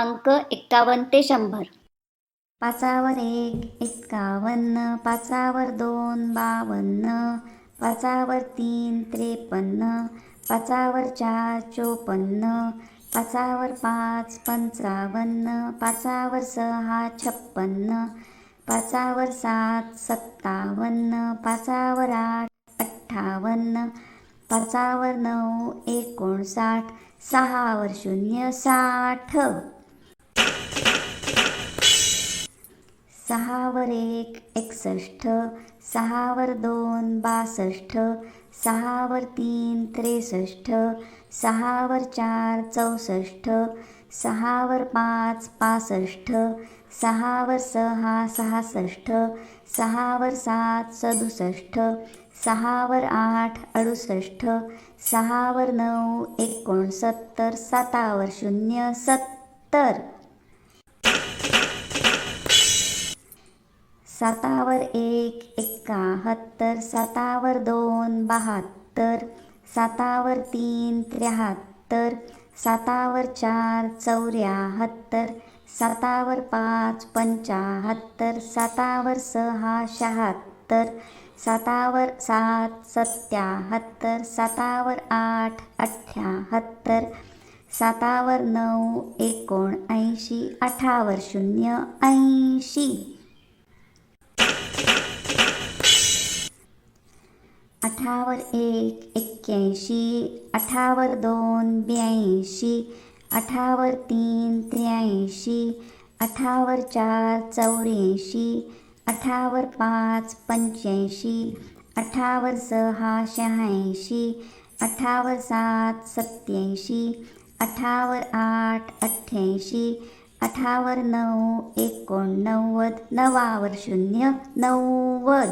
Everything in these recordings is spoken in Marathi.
अंक एक्कावन्न ते शंभर. पाचावर एक एक्कावन्न पाचावर दोन बावन्न पाचावर तीन त्रेपन्न पाचावर चार चोपन्न पाचावर पाच पंचावन्न पाचावर सहा छप्पन्न पाचावर सात सत्तावन्न पाचावर आठ अठ्ठावन्न पाचावर नऊ एकोणसाठ सहावर शून्य साठ. सहावर एक एकसष्ट सहावर दोन बासष्ट सहावर तीन त्रेसष्ट सहावर चार चौसष्ट सहावर पाच पासष्ट सहावर सहा सहासष्ट सहावर सात सदुसष्ट सहावर आठ अडुसष्ट सहावर नऊ एकोणसत्तर सातावर शून्य सत्तर. सातावर एक एकाहत्तर. सातावर दोन बहात्तर. सातावर तीन त्र्याहत्तर. सातावर चार चौऱ्याहत्तर. सातावर पाच पंचाहत्तर. सातावर सहा शहात्तर. सातावर सात सत्याहत्तर. सातावर आठ अठ्ठ्याहत्तर सातावर नऊ एकोणऐंशी. अठावर शून्य ऐंशी. अठावर एक एक्क्याऐंशी अठावर दोन ब्याऐंशी अठावर तीन त्र्याऐंशी अठावर चार चौऱ्याऐंशी अठावर पाच पंच्याऐंशी अठावर सहा शहाऐंशी अठावर सात सत्याऐंशी अठावर आठ अठ्ठ्याऐंशी अठावर नऊ एकोणनव्वद नवावर शून्य नव्वद.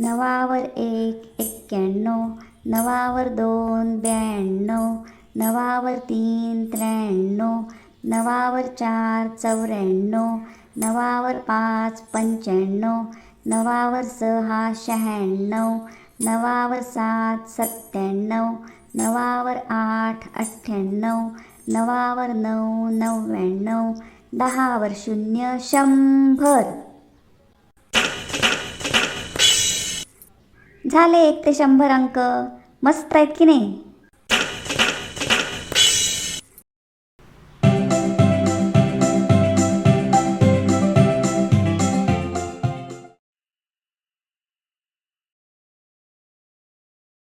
नवावर एक एक्क्याण्णव नवावर दोन ब्याण्णव नवावर तीन त्र्याण्णव नवावर चार चौऱ्याण्णव नवावर पाच पंच्याण्णव नवावर सहा शहाण्णव नवावर सात सत्त्याण्णव नवावर आठ अठ्ठ्याण्णव नवावर नऊ नव्याण्णव दहावर शून्य शंभर. झाले एक ते शंभर अंक. मस्त आहेत की नाही?